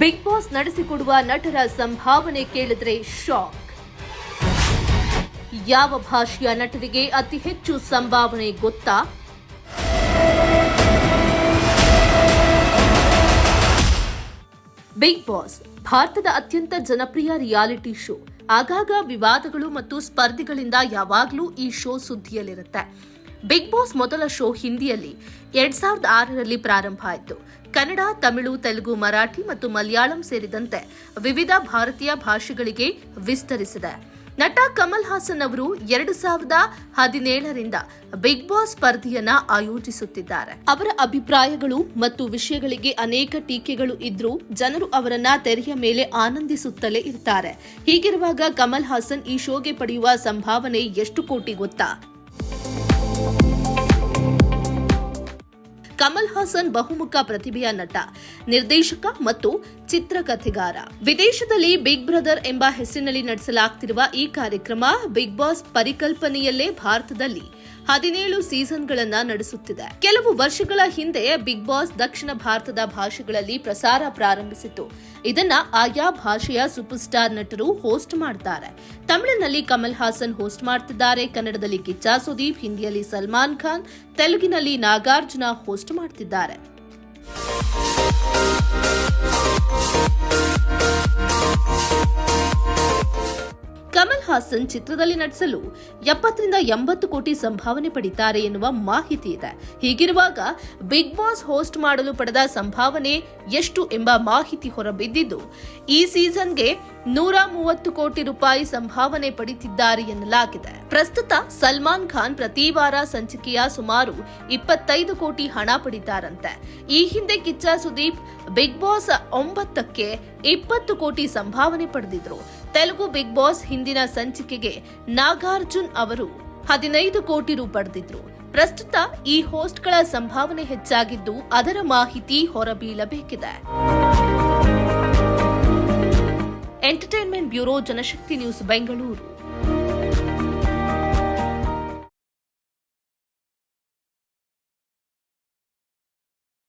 Big boss ನಡೆಸಿಕೊಡುವ ನಟರ ಸಂಭಾವನೆ ಕೇಳಿದ್ರೆ ಶಾಕ್ ಯಾವ ಭಾಷೆಯ ನಟರಿಗೆ ಅತಿ ಹೆಚ್ಚು ಸಂಭಾವನೆ ಗೊತ್ತಾ? ಬಿಗ್ ಬಾಸ್ ಭಾರತದ ಅತ್ಯಂತ ಜನಪ್ರಿಯ ರಿಯಾಲಿಟಿ ಶೋ ಆಗಾಗ ವಿವಾದಗಳು ಮತ್ತು ಸ್ಪರ್ಧಿಗಳಿಂದ ಯಾವಾಗಲೂ ಈ ಶೋ ಸುದ್ದಿಯಲ್ಲಿರುತ್ತೆ. ಬಿಗ್ ಬಾಸ್ ಮೊದಲ ಶೋ ಹಿಂದಿಯಲ್ಲಿ ಎರಡ್ ಸಾವಿರದ ಆರರಲ್ಲಿ ಪ್ರಾರಂಭ ಆಯಿತು. ಕನ್ನಡ, ತಮಿಳು, ತೆಲುಗು, ಮರಾಠಿ ಮತ್ತು ಮಲಯಾಳಂ ಸೇರಿದಂತೆ ವಿವಿಧ ಭಾರತೀಯ ಭಾಷೆಗಳಿಗೆ ವಿಸ್ತರಿಸಿದೆ. ನಟ ಕಮಲ್ ಹಾಸನ್ ಅವರು ಎರಡು ಸಾವಿರದ ಹದಿನೇಳರಿಂದ ಬಿಗ್ ಬಾಸ್ ಸ್ಪರ್ಧೆಯನ್ನ ಆಯೋಜಿಸುತ್ತಿದ್ದಾರೆ. ಅವರ ಅಭಿಪ್ರಾಯಗಳು ಮತ್ತು ವಿಷಯಗಳಿಗೆ ಅನೇಕ ಟೀಕೆಗಳು ಇದ್ರೂ ಜನರು ಅವರನ್ನ ತೆರೆಯ ಮೇಲೆ ಆನಂದಿಸುತ್ತಲೇ ಇರ್ತಾರೆ. ಹೀಗಿರುವಾಗ ಕಮಲ್ ಹಾಸನ್ ಈ ಶೋಗೆ ಪಡೆಯುವ ಸಂಭಾವನೆ ಎಷ್ಟು ಕೋಟಿ ಗೊತ್ತಾ? ಕಮಲ್ ಹಾಸನ್ ಬಹುಮುಖ ಪ್ರತಿಭೆಯ ನಟ, ನಿರ್ದೇಶಕ ಮತ್ತು ಚಿತ್ರಕಥೆಗಾರ. ವಿದೇಶದಲ್ಲಿ ಬಿಗ್ ಬ್ರದರ್ ಎಂಬ ಹೆಸರಿನಲ್ಲಿ ನಡೆಸಲಾಗ್ತಿರುವ ಈ ಕಾರ್ಯಕ್ರಮ ಬಿಗ್ ಬಾಸ್ ಪರಿಕಲ್ಪನೆಯಲ್ಲೇ ಭಾರತದಲ್ಲಿ ಹದಿನೇಳು ಸೀಸನ್ಗಳನ್ನ ನಡೆಸುತ್ತಿದೆ. ಕೆಲವು ವರ್ಷಗಳ ಹಿಂದೆ ಬಿಗ್ ಬಾಸ್ ದಕ್ಷಿಣ ಭಾರತದ ಭಾಷೆಗಳಲ್ಲಿ ಪ್ರಸಾರ ಪ್ರಾರಂಭಿಸಿತು ಇದನ್ನ ಆಯಾ ಭಾಷೆಯ ಸೂಪರ್ ಸ್ಟಾರ್ ನಟರು ಹೋಸ್ಟ್ ಮಾಡ್ತಾರೆ. ತಮಿಳಿನಲ್ಲಿ ಕಮಲ್ ಹಾಸನ್ ಹೋಸ್ಟ್ ಮಾಡ್ತಿದ್ದಾರೆ. ಕನ್ನಡದಲ್ಲಿ ಕಿಚ್ಚಾ ಸುದೀಪ್, ಹಿಂದಿಯಲ್ಲಿ ಸಲ್ಮಾನ್ ಖಾನ್, ತೆಲುಗಿನಲ್ಲಿ ನಾಗಾರ್ಜುನ ಹೋಸ್ಟ್ ಮಾಡ್ತಿದ್ದಾರೆ. ಹಾಸನ್ ಚಿತ್ರದಲ್ಲಿ ನಟಿಸಲು ಎಪ್ಪತ್ತರಿಂದ ಎಂಬತ್ತು ಕೋಟಿ ಸಂಭಾವನೆ ಪಡಿತಾರೆ ಎನ್ನುವ ಮಾಹಿತಿ ಇದೆ. ಹೀಗಿರುವಾಗ ಬಿಗ್ ಬಾಸ್ ಹೋಸ್ಟ್ ಮಾಡಲು ಪಡೆದ ಸಂಭಾವನೆ ಎಷ್ಟು ಎಂಬ ಮಾಹಿತಿ ಹೊರಬಿದ್ದಿದ್ದು, ಈ ಸೀಸನ್ಗೆ ನೂರ ಮೂವತ್ತು ಕೋಟಿ ರೂಪಾಯಿ ಸಂಭಾವನೆ ಪಡಿತಿದ್ದಾರೆ ಎನ್ನಲಾಗಿದೆ. ಪ್ರಸ್ತುತ ಸಲ್ಮಾನ್ ಖಾನ್ ಪ್ರತಿ ವಾರ ಸಂಚಿಕೆಯ ಸುಮಾರು ಇಪ್ಪತ್ತೈದು ಕೋಟಿ ಹಣ ಪಡಿತಾರಂತೆ. ಈ ಹಿಂದೆ ಕಿಚ್ಚ ಸುದೀಪ್ ಬಿಗ್ ಬಾಸ್ ಒಂಬತ್ತಕ್ಕೆ ಇಪ್ಪತ್ತು ಕೋಟಿ ಸಂಭಾವನೆ ಪಡೆದಿದ್ರು. ತೆಲುಗು ಬಿಗ್ ಬಾಸ್ ಹಿಂದಿನ ಸಂಚಿಕೆಗೆ ನಾಗಾರ್ಜುನ್ ಅವರು ಹದಿನೈದು ಕೋಟಿ ರು ಪಡೆದಿದ್ರು ಪ್ರಸ್ತುತ ಈ ಹೋಸ್ಟ್ಗಳ ಸಂಭಾವನೆ ಹೆಚ್ಚಾಗಿದ್ದು ಅದರ ಮಾಹಿತಿ ಹೊರಬೀಳಬೇಕಿದೆ. Entertainment bureau, Janashakti news, Bengaluru.